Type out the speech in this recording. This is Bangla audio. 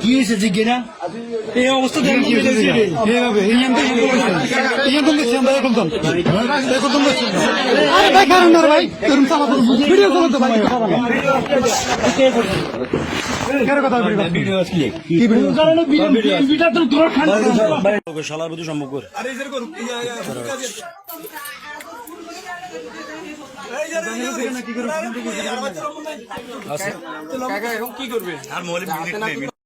কি হয়েছে জিজ্ঞে না এই অবস্থা সম্পর্ক কি করবে? আর মোবাইলে